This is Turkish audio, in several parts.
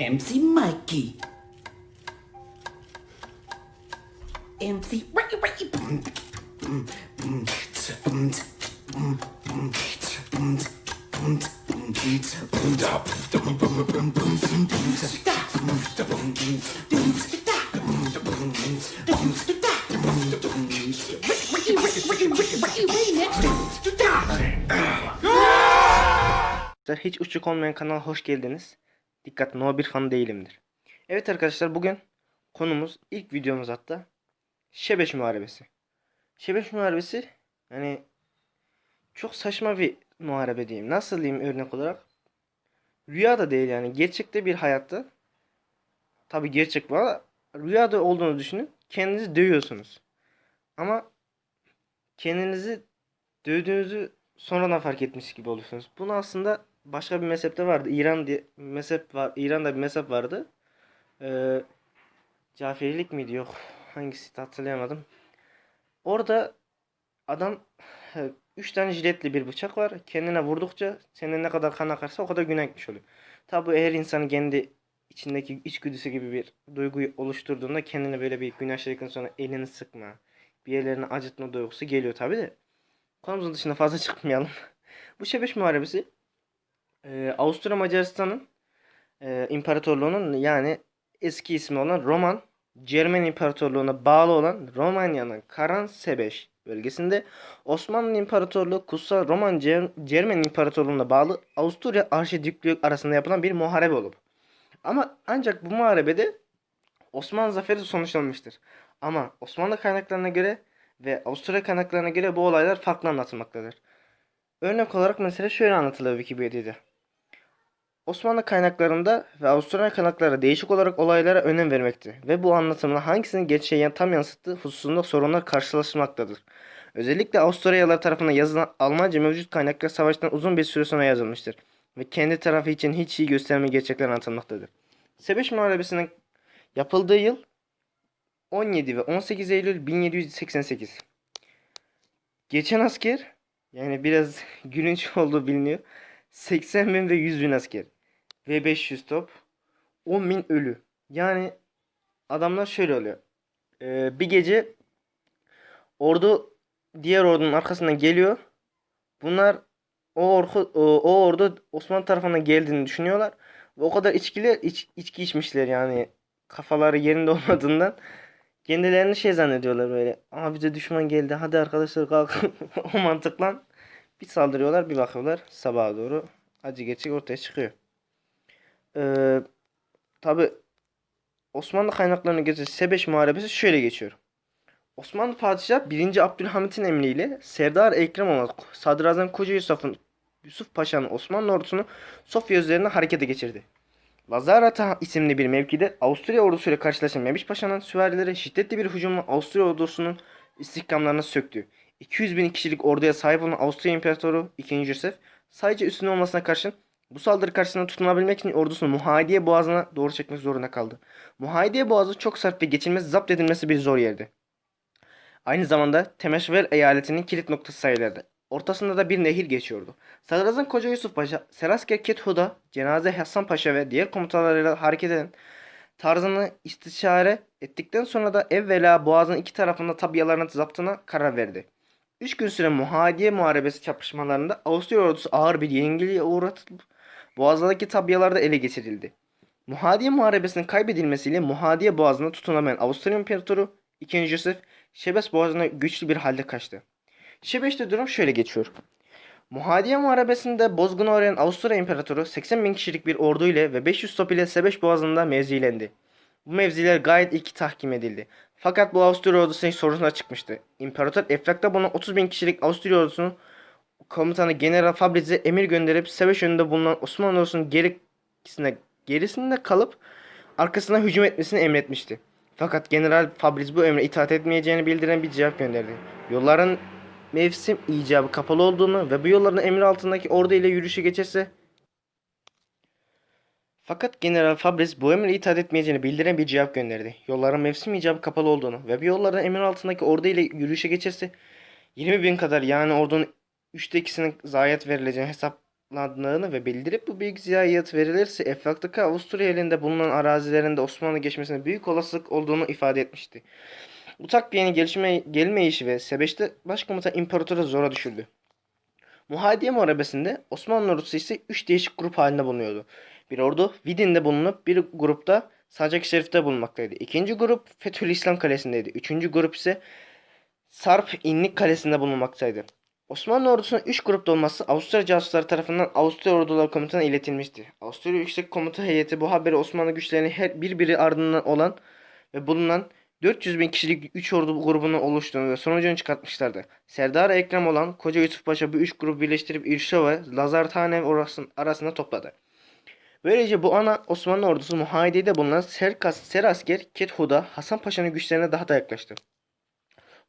MC Mikey. MC hiç uçuk olmayan kanala hoş geldiniz. Dikkat no bir fan değilimdir. Evet arkadaşlar bugün konumuz ilk videomuz hatta Şebeş Muharebesi. Şebeş Muharebesi hani çok saçma bir muharebe diyeyim. Nasıl diyeyim örnek olarak? Rüya da değil yani. Gerçekte bir hayatta tabi gerçek var. Rüyada olduğunu düşünün. Kendinizi dövüyorsunuz. Ama kendinizi dövdüğünüzü sonradan fark etmiş gibi oluyorsunuz. Bunu aslında başka bir mezhepte vardı. İran diye mezhep var. İran'da bir mezhep vardı. Ee, Caferilik miydi? Yok. Hangisi hatırlayamadım. Orada adam üç tane jiletli bir bıçak var. Kendine vurdukça senin ne kadar kan akarsa o kadar günah gitmiş oluyor. Tabi eğer insanın kendi içindeki içgüdüsü gibi bir duyguyu oluşturduğunda kendine böyle bir günah işledikten sonra elini sıkma, bir yerlerini acıtma duygusu geliyor tabi de. Konumuzun dışına fazla çıkmayalım. Bu Şebeş Muharebesi e, Avusturya Macaristan'ın e, imparatorluğunun yani eski ismi olan Roman Cermen İmparatorluğu'na bağlı olan Romanya'nın Karan Sebeş bölgesinde Osmanlı İmparatorluğu Kutsal Roman Cer- Cermen İmparatorluğu'na bağlı Avusturya Arşidüklüğü arasında yapılan bir muharebe olup. Ama ancak bu muharebede Osmanlı zaferi sonuçlanmıştır. Ama Osmanlı kaynaklarına göre ve Avusturya kaynaklarına göre bu olaylar farklı anlatılmaktadır. Örnek olarak mesela şöyle anlatılıyor Wikipedia'da. Osmanlı kaynaklarında ve Avusturya kaynakları değişik olarak olaylara önem vermekte ve bu anlatımın hangisinin gerçeği tam yansıttığı hususunda sorunlar karşılaşmaktadır. Özellikle Avusturyalılar tarafından yazılan Almanca mevcut kaynaklar savaştan uzun bir süre sonra yazılmıştır ve kendi tarafı için hiç iyi gösterme gerçekler anlatılmaktadır. Sebeş Muharebesi'nin yapıldığı yıl 17 ve 18 Eylül 1788. Geçen asker yani biraz gülünç olduğu biliniyor. 80 bin ve 100 bin asker. Ve 500 top. 10 bin ölü. Yani adamlar şöyle oluyor. Ee, bir gece ordu diğer ordunun arkasından geliyor. Bunlar o, orku, o, o ordu Osmanlı tarafından geldiğini düşünüyorlar. Ve o kadar içkiler iç, içki içmişler yani kafaları yerinde olmadığından kendilerini şey zannediyorlar böyle. Ama bize düşman geldi. Hadi arkadaşlar kalkın. o mantıkla bir saldırıyorlar bir bakıyorlar sabaha doğru acı gerçek ortaya çıkıyor. Ee, Tabi Osmanlı kaynaklarına göre Sebeş Muharebesi şöyle geçiyor. Osmanlı Padişahı 1. Abdülhamit'in emriyle Serdar Ekrem olan Sadrazam Koca Yusuf'un Yusuf Paşa'nın Osmanlı ordusunu Sofya üzerine harekete geçirdi. Lazarata isimli bir mevkide Avusturya ordusuyla karşılaşan Memiş Paşa'nın süvarileri şiddetli bir hücumla Avusturya ordusunun istihkamlarını söktü. 200 bin kişilik orduya sahip olan Avusturya İmparatoru 2. Joseph sadece üstün olmasına karşın bu saldırı karşısında tutunabilmek için ordusunu Muhadiye Boğazı'na doğru çekmek zorunda kaldı. Muhadiye Boğazı çok sert ve geçilmez zapt edilmesi bir zor yerdi. Aynı zamanda Temeşver eyaletinin kilit noktası sayılırdı. Ortasında da bir nehir geçiyordu. Sadrazam Koca Yusuf Paşa, Serasker Kethuda, Cenaze Hasan Paşa ve diğer komutanlarıyla hareket eden tarzını istişare ettikten sonra da evvela boğazın iki tarafında tabiyalarına zaptına karar verdi. Üç gün süren Muhadiye Muharebesi çarpışmalarında Avusturya ordusu ağır bir yenilgiye uğratılıp boğazlardaki tabiyalar da ele geçirildi. Muhadiye Muharebesi'nin kaybedilmesiyle Muhadiye Boğazı'na tutunamayan Avusturya İmparatoru 2. Joseph Şebes Boğazı'na güçlü bir halde kaçtı. Şebeş'te durum şöyle geçiyor. Muhadiye Muharebesi'nde bozguna uğrayan Avusturya İmparatoru 80 bin kişilik bir ordu ile ve 500 top ile Sebeş Boğazı'nda mevzilendi. Bu mevziler gayet iyi tahkim edildi. Fakat bu Avusturya ordusunun sorununa çıkmıştı. İmparator Eflak'ta bulunan 30 bin kişilik Avusturya ordusunun komutanı General Fabriz'e emir gönderip Sebeş önünde bulunan Osmanlı ordusunun gerisine, gerisinde kalıp arkasına hücum etmesini emretmişti. Fakat General Fabriz bu emre itaat etmeyeceğini bildiren bir cevap gönderdi. Yolların mevsim icabı kapalı olduğunu ve bu yolların emri altındaki ordu ile yürüyüşe geçerse fakat General Fabriz bu emre itaat etmeyeceğini bildiren bir cevap gönderdi. Yolların mevsim icabı kapalı olduğunu ve bu yolların emir altındaki ordu ile yürüyüşe geçerse 20 bin kadar yani ordunun üçte ikisinin zayiat verileceğini hesap hazırlandığını ve bildirip bu bilgi ziyaret verilirse Efraktaki Avusturya elinde bulunan arazilerinde Osmanlı geçmesine büyük olasılık olduğunu ifade etmişti. Bu takviyenin gelişme, gelmeyişi ve Sebeş'te başkomutan imparatoru zora düşürdü. Muhadiye Muharebesi'nde Osmanlı ordusu ise 3 değişik grup halinde bulunuyordu. Bir ordu Vidin'de bulunup bir grupta Sacak Şerif'te bulunmaktaydı. İkinci grup Fethül İslam Kalesi'ndeydi. Üçüncü grup ise Sarp İnlik Kalesi'nde bulunmaktaydı. Osmanlı ordusunun 3 grupta olması Avusturya casusları tarafından Avusturya Orduları Komutanı'na iletilmişti. Avusturya Yüksek Komuta Heyeti bu haberi Osmanlı güçlerinin her birbiri ardından olan ve bulunan 400 bin kişilik 3 ordu grubunu oluştuğunu ve sonucunu çıkartmışlardı. Serdar Ekrem olan Koca Yusuf Paşa bu 3 grubu birleştirip İrşa ve Lazarthane arasında topladı. Böylece bu ana Osmanlı ordusu muhayedede bulunan Serkas, Serasker, Kethuda, Hasan Paşa'nın güçlerine daha da yaklaştı.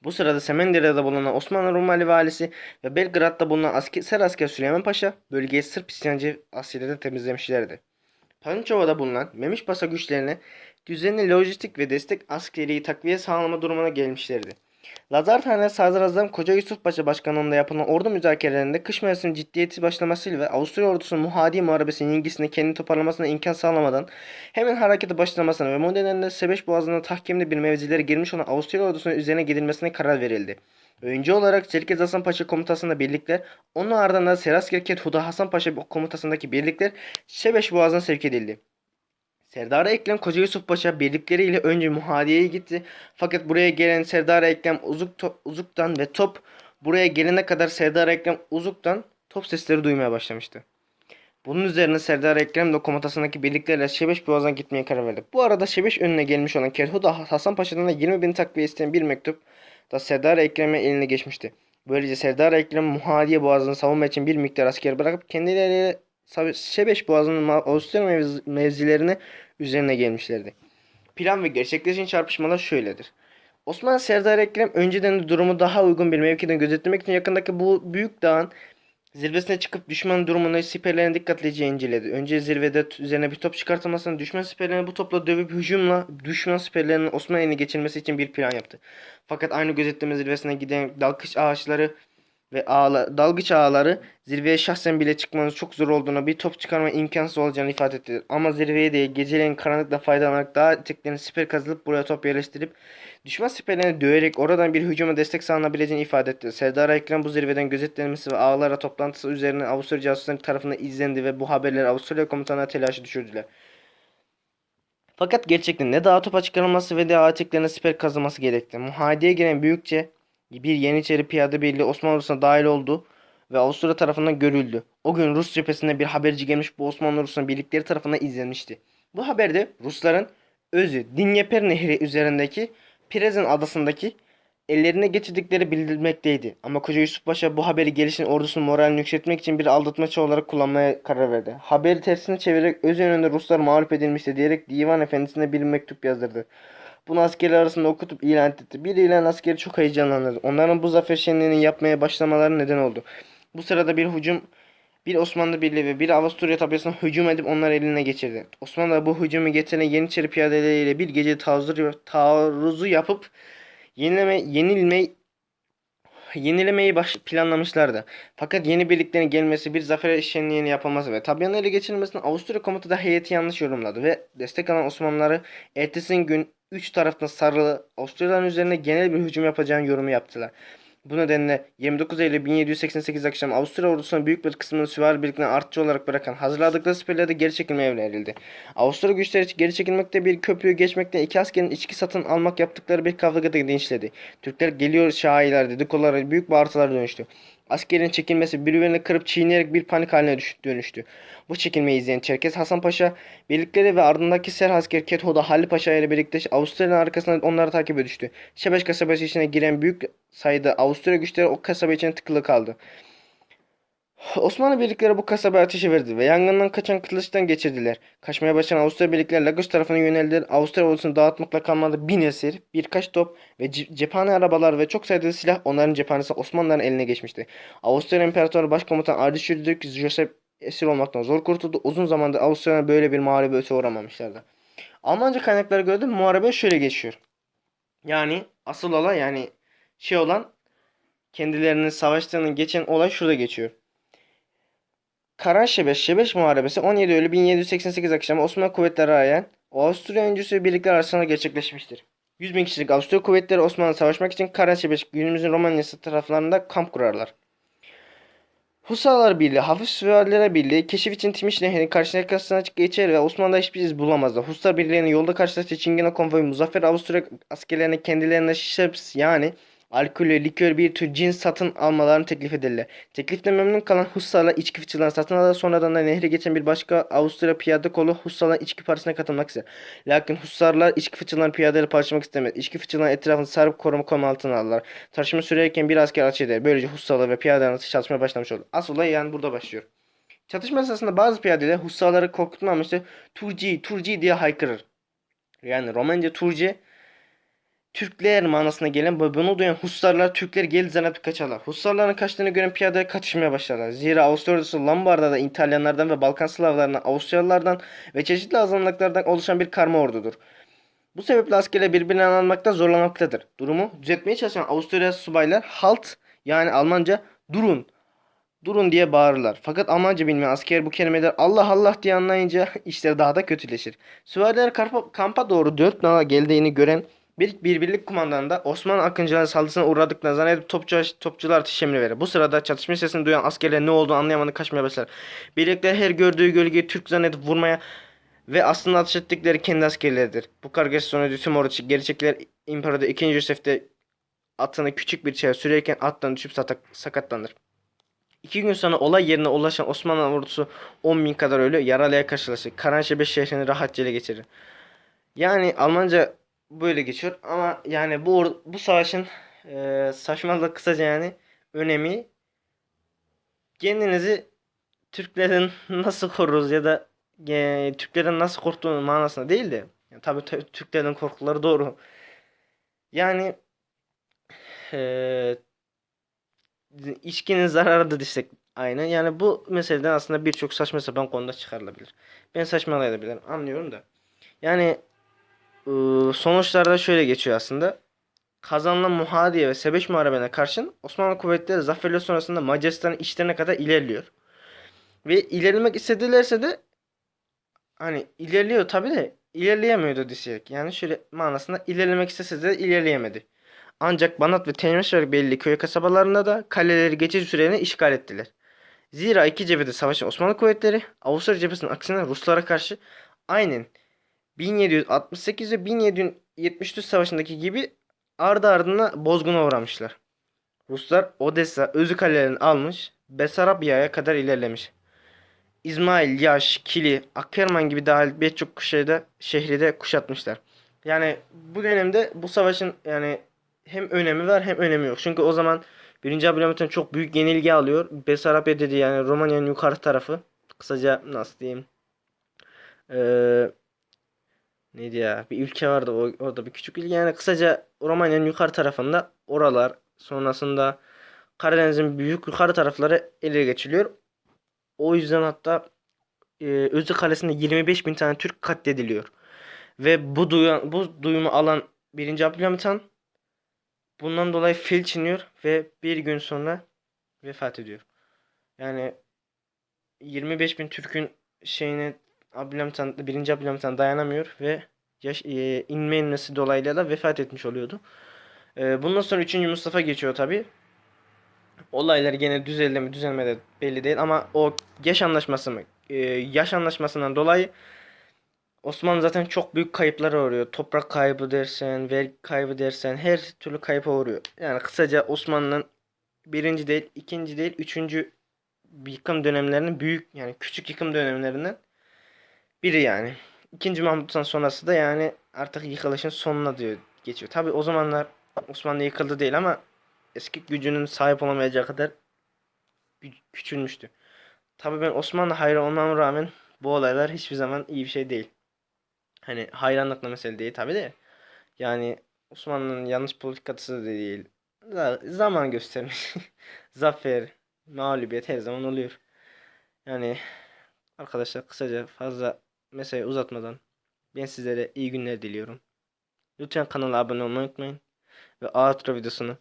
Bu sırada Semendere'de bulunan Osmanlı Rumeli valisi ve Belgrad'da bulunan asker, Serasker Süleyman Paşa bölgeyi Sırp isyancı askerlerden temizlemişlerdi. Pançova'da bulunan Memiş Paşa güçlerine düzenli lojistik ve destek askeri takviye sağlama durumuna gelmişlerdi. Lazarthane Sadrazam Koca Yusuf Paşa başkanlığında yapılan ordu müzakerelerinde kış mevsimi ciddiyeti başlamasıyla ve Avusturya ordusunun Muhadi Muharebesi'nin ilgisini kendi toparlamasına imkan sağlamadan hemen harekete başlamasına ve bu nedenle Sebeş Boğazı'nda tahkimli bir mevzilere girmiş olan Avusturya ordusunun üzerine gidilmesine karar verildi. Öncü olarak Çerkez Hasan Paşa komutasında birlikler, onun ardından Serasker Kethuda Hasan Paşa komutasındaki birlikler Şebeş Boğazı'na sevk edildi. Serdar Ekrem Koca Yusuf Paşa birlikleriyle önce Muhadiye'ye gitti. Fakat buraya gelen Serdar Ekrem Uzuk to- Uzuk'tan ve top buraya gelene kadar Serdar Ekrem Uzuk'tan top sesleri duymaya başlamıştı. Bunun üzerine Serdar Ekrem de komutasındaki birliklerle Şebeş Boğazı'na gitmeye karar verdi. Bu arada Şebeş önüne gelmiş olan Kerhuda Hasan Paşa'dan da 20 bin takviye isteyen bir mektup da Serdar Ekrem'e eline geçmişti. Böylece Serdar Ekrem Muhadiye Boğazı'nı savunma için bir miktar asker bırakıp kendileriyle Şebeş Boğazı'nın Avusturya mevz- mevzilerine üzerine gelmişlerdi. Plan ve gerçekleşen çarpışmalar şöyledir. Osman Serdar Ekrem önceden de durumu daha uygun bir mevkiden gözetlemek için yakındaki bu büyük dağın zirvesine çıkıp düşman durumunu siperlerine dikkatlice inceledi. Önce zirvede üzerine bir top çıkartılmasını düşman siperlerini bu topla dövüp hücumla düşman siperlerinin Osman eline geçirmesi için bir plan yaptı. Fakat aynı gözetleme zirvesine giden dalgıç ağaçları ve ağla, dalgıç ağları zirveye şahsen bile çıkmanız çok zor olduğunu bir top çıkarma imkansız olacağını ifade etti. Ama zirveye değil geceleyin karanlıkla faydalanarak dağ eteklerine siper kazılıp buraya top yerleştirip düşman siperlerini döverek oradan bir hücuma destek sağlanabileceğini ifade etti. Serdar Ekrem bu zirveden gözetlenmesi ve ağlara toplantısı üzerine Avusturya casusları tarafından izlendi ve bu haberleri Avusturya komutanına telaşı düşürdüler. Fakat gerçekten ne dağa topa çıkarılması ve de ağ eteklerine siper kazılması gerekti. Muhadiye giren büyükçe bir Yeniçeri Piyade Birliği Osmanlı ordusuna dahil oldu ve Avusturya tarafından görüldü. O gün Rus cephesinde bir haberci gelmiş bu Osmanlı ordusunun birlikleri tarafından izlenmişti. Bu haberde Rusların özü Dinyeper Nehri üzerindeki Pirezin adasındaki ellerine geçirdikleri bildirilmekteydi. Ama Koca Yusuf Paşa bu haberi gelişin ordusunun moralini yükseltmek için bir aldatmaçı olarak kullanmaya karar verdi. Haberi tersine çevirerek öz önünde Ruslar mağlup edilmişti diyerek divan efendisine bir mektup yazdırdı. Bunu askerler arasında okutup ilan etti. Bir ilan askeri çok heyecanlandı. Onların bu zafer şenliğini yapmaya başlamaları neden oldu. Bu sırada bir hücum bir Osmanlı birliği ve bir Avusturya tabiyasına hücum edip onları eline geçirdi. Osmanlı bu hücumu getiren Yeniçeri piyadeleriyle bir gece taarruzu, taarruzu yapıp yenileme, yenilme, yenilemeyi baş, planlamışlardı. Fakat yeni birliklerin gelmesi bir zafer şenliğini yapılması ve tabianı ele geçirilmesine Avusturya komutu da heyeti yanlış yorumladı ve destek alan Osmanlıları ertesi gün üç taraftan sarılı Avusturyalıların üzerine genel bir hücum yapacağını yorumu yaptılar. Bu nedenle 29 Eylül 1788 akşam Avusturya ordusunun büyük bir kısmını süvari birliklerine artçı olarak bırakan hazırladıkları siperlerde geri çekilmeye verildi. Avusturya güçleri geri çekilmekte bir köprüyü geçmekte iki askerin içki satın almak yaptıkları bir kavgada genişledi. Türkler geliyor şahiler dedikoduları büyük bağırtılara dönüştü. Askerin çekilmesi birbirlerini kırıp çiğneyerek bir panik haline dönüştü. Bu çekilmeyi izleyen Çerkes Hasan Paşa birlikleri ve ardındaki Ser asker Ketho'da Halil Paşa ile birlikte Avusturya'nın arkasından onları takibe düştü. Şebeş kasabası içine giren büyük sayıda Avusturya güçleri o kasaba içine tıkılı kaldı. Osmanlı birlikleri bu kasabaya ateşi verdi ve yangından kaçan kılıçtan geçirdiler. Kaçmaya başlayan Avusturya birlikleri Lagos tarafına yöneldiler. Avusturya ordusunu dağıtmakla kalmadı. Bin esir, birkaç top ve ce- cephane arabalar ve çok sayıda silah onların cephanesi Osmanlıların eline geçmişti. Avusturya İmparatoru Başkomutan Archduke Joseph esir olmaktan zor kurtuldu. Uzun zamandır Avusturya'na böyle bir muharebeye uğramamışlardı. Almanca kaynaklara göre de muharebe şöyle geçiyor. Yani asıl olay yani şey olan kendilerinin savaştığını geçen olay şurada geçiyor. Karan Şebeş, Şebeş Muharebesi 17 Eylül 1788 akşamı Osmanlı kuvvetleri arayan Avusturya öncüsü birlikler arasında gerçekleşmiştir. 100 bin kişilik Avusturya kuvvetleri Osmanlı savaşmak için Karan Şebeş günümüzün Romanyası taraflarında kamp kurarlar. Husalar Birliği, Hafif Süvariler Birliği keşif için Timiş Nehri'nin karşısına geçer ve Osmanlı'da hiçbir iz bulamazlar. Husar Birliği'nin yolda karşılaştığı Çingene konvoyu Muzaffer Avusturya askerlerine kendilerine şişeps yani alkolü, likör bir tür cins satın almalarını teklif ederler. Tekliften memnun kalan Hussarlar içki fıçılarını satın alır. Sonradan da nehre geçen bir başka Avusturya piyade kolu Hussarlar içki partisine katılmak ister. Lakin Hussarlar içki fıçılarını piyadeyle paylaşmak istemez. İçki fıçılarının etrafını sarıp koruma konu altına alırlar. Tartışma sürerken bir asker eder. Böylece Hussarlar ve piyadeler arasında çatışma başlamış olur. Asıl olay yani burada başlıyor. Çatışma esnasında bazı piyadeler Hussarları korkutma amaçlı Turci, Turci diye haykırır. Yani Romanca Turci Türkler manasına gelen ve bunu duyan Hussarlar Türkler geldi zannedip kaçarlar. Hussarların kaçtığını gören piyadeler kaçışmaya başlarlar. Zira Avusturya ordusu Lombarda'da İtalyanlardan ve Balkan Slavlarından, Avusturyalılardan ve çeşitli azınlıklardan oluşan bir karma ordudur. Bu sebeple askerler birbirine almakta zorlamaktadır. Durumu düzeltmeye çalışan Avusturya subaylar halt yani Almanca durun durun diye bağırırlar. Fakat Almanca bilmeyen asker bu kelimeler Allah Allah diye anlayınca işler daha da kötüleşir. Süvariler kampa, kampa doğru dört nala geldiğini gören bir, bir birlik kumandanı da Osmanlı Akıncıların saldırısına uğradıklarını zannedip topçu, topçular ateş emri verir. Bu sırada çatışma sesini duyan askerler ne olduğunu anlayamadan kaçmaya başlar. Birlikler her gördüğü gölgeyi Türk zannedip vurmaya ve aslında ateş ettikleri kendi askerleridir. Bu kargaşa sonucu tüm ordu geri çekilir. İmparator 2. Yusuf atını küçük bir çaya sürerken attan düşüp satak, sakatlanır. İki gün sonra olay yerine ulaşan Osmanlı ordusu 10 bin kadar ölü yaralıya karşılaşır. Karanşebeş şehrini rahatça ele geçirir. Yani Almanca böyle geçiyor ama yani bu bu savaşın e, saçmalığı kısaca yani önemi kendinizi Türklerin nasıl koruruz ya da e, Türklerin nasıl korktuğunu manasında değil de yani tabii Türklerin korkuları doğru. Yani e, içkinin zararıdır desek aynı. Yani bu meseleden aslında birçok saçma sapan konuda çıkarılabilir. Ben saçmalayabilirim anlıyorum da. Yani sonuçlarda şöyle geçiyor aslında. Kazanılan Muhadiye ve Sebeş Muharebe'ne karşın Osmanlı kuvvetleri zaferler sonrasında Macaristan'ın içlerine kadar ilerliyor. Ve ilerlemek istedilerse de hani ilerliyor tabi de ilerleyemiyordu desek. Yani şöyle manasında ilerlemek istese de ilerleyemedi. Ancak Banat ve Temişver belli köy kasabalarında da kaleleri geçici süreliğine işgal ettiler. Zira iki cephede savaşan Osmanlı kuvvetleri Avusturya cephesinin aksine Ruslara karşı aynen 1768 ve 1774 savaşındaki gibi ardı ardına bozguna uğramışlar. Ruslar Odessa, Özü kalelerini almış, Besarabya'ya kadar ilerlemiş. İsmail, Yaş, Kili, Akkerman gibi dahil birçok şehirde, şehri de kuşatmışlar. Yani bu dönemde bu savaşın yani hem önemi var hem önemi yok. Çünkü o zaman 1. Abdülhamit'in çok büyük yenilgi alıyor. Besarabya dedi yani Romanya'nın yukarı tarafı. Kısaca nasıl diyeyim. Ee, neydi ya? Bir ülke vardı o, orada bir küçük ülke. Yani kısaca Romanya'nın yukarı tarafında oralar sonrasında Karadeniz'in büyük yukarı tarafları ele geçiliyor. O yüzden hatta e, Özü Kalesi'nde 25 bin tane Türk katlediliyor. Ve bu, duyu, bu duyumu alan 1. Abdülhamit Han Bundan dolayı felç iniyor ve bir gün sonra vefat ediyor. Yani 25 bin Türk'ün şeyine Abdülhamit Han, 1. Abdülhamit Han dayanamıyor ve yaş, e, inme inmesi dolayıyla da vefat etmiş oluyordu. E, bundan sonra 3. Mustafa geçiyor tabi. Olaylar gene düzeldi mi düzelmedi belli değil ama o yaş anlaşması mı? E, yaş anlaşmasından dolayı Osmanlı zaten çok büyük kayıplara uğruyor. Toprak kaybı dersen, vergi kaybı dersen her türlü kayıpa uğruyor. Yani kısaca Osmanlı'nın birinci değil, ikinci değil, üçüncü yıkım dönemlerinin büyük yani küçük yıkım dönemlerinden biri yani. İkinci Mahmut'tan sonrası da yani artık yıkılışın sonuna diyor geçiyor. Tabi o zamanlar Osmanlı yıkıldı değil ama eski gücünün sahip olamayacağı kadar küçülmüştü. Tabi ben Osmanlı hayran olmama rağmen bu olaylar hiçbir zaman iyi bir şey değil. Hani hayranlıkla mesele değil tabi de. Yani Osmanlı'nın yanlış politikası da değil. Zaman göstermiş. Zafer, mağlubiyet her zaman oluyor. Yani arkadaşlar kısaca fazla meseleyi uzatmadan ben sizlere iyi günler diliyorum. Lütfen kanala abone olmayı unutmayın. Ve outro videosunu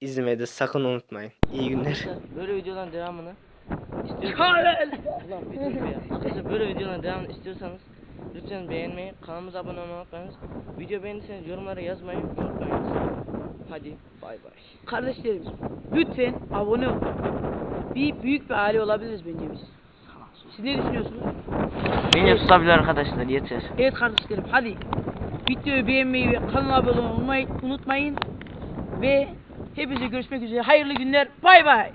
izlemeyi de sakın unutmayın. İyi günler. Böyle videoların devamını istiyorsanız Ulan bir dur be ya. Arkadaşlar böyle videoların devamını istiyorsanız lütfen beğenmeyi, kanalımıza abone olmayı unutmayınız. Video beğendiyseniz yorumlara yazmayı unutmayınız. Hadi bay bay. Kardeşlerim lütfen abone olun. Bir büyük bir aile olabiliriz bence biz. Siz ne düşünüyorsunuz? Beni tutabilir arkadaşlar yeter. Evet kardeşlerim hadi videoyu beğenmeyi ve kanala abone olmayı unutmayın. Ve hepinize görüşmek üzere. Hayırlı günler. Bay bay.